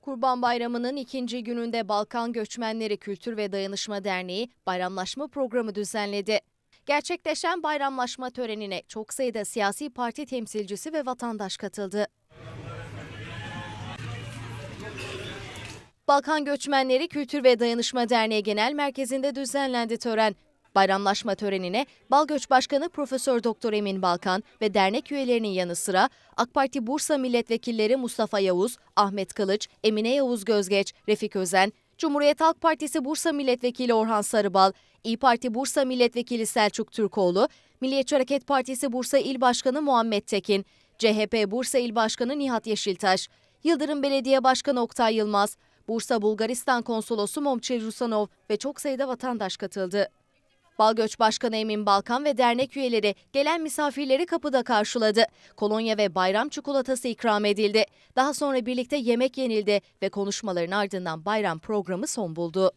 Kurban Bayramı'nın ikinci gününde Balkan Göçmenleri Kültür ve Dayanışma Derneği bayramlaşma programı düzenledi. Gerçekleşen bayramlaşma törenine çok sayıda siyasi parti temsilcisi ve vatandaş katıldı. Balkan Göçmenleri Kültür ve Dayanışma Derneği Genel Merkezi'nde düzenlendi tören. Bayramlaşma törenine Balgöç Başkanı Profesör Doktor Emin Balkan ve dernek üyelerinin yanı sıra AK Parti Bursa Milletvekilleri Mustafa Yavuz, Ahmet Kılıç, Emine Yavuz Gözgeç, Refik Özen, Cumhuriyet Halk Partisi Bursa Milletvekili Orhan Sarıbal, İyi Parti Bursa Milletvekili Selçuk Türkoğlu, Milliyetçi Hareket Partisi Bursa İl Başkanı Muhammed Tekin, CHP Bursa İl Başkanı Nihat Yeşiltaş, Yıldırım Belediye Başkanı Oktay Yılmaz, Bursa Bulgaristan Konsolosu Momçil Rusanov ve çok sayıda vatandaş katıldı. Balgöç Başkanı Emin Balkan ve dernek üyeleri gelen misafirleri kapıda karşıladı. Kolonya ve bayram çikolatası ikram edildi. Daha sonra birlikte yemek yenildi ve konuşmaların ardından bayram programı son buldu.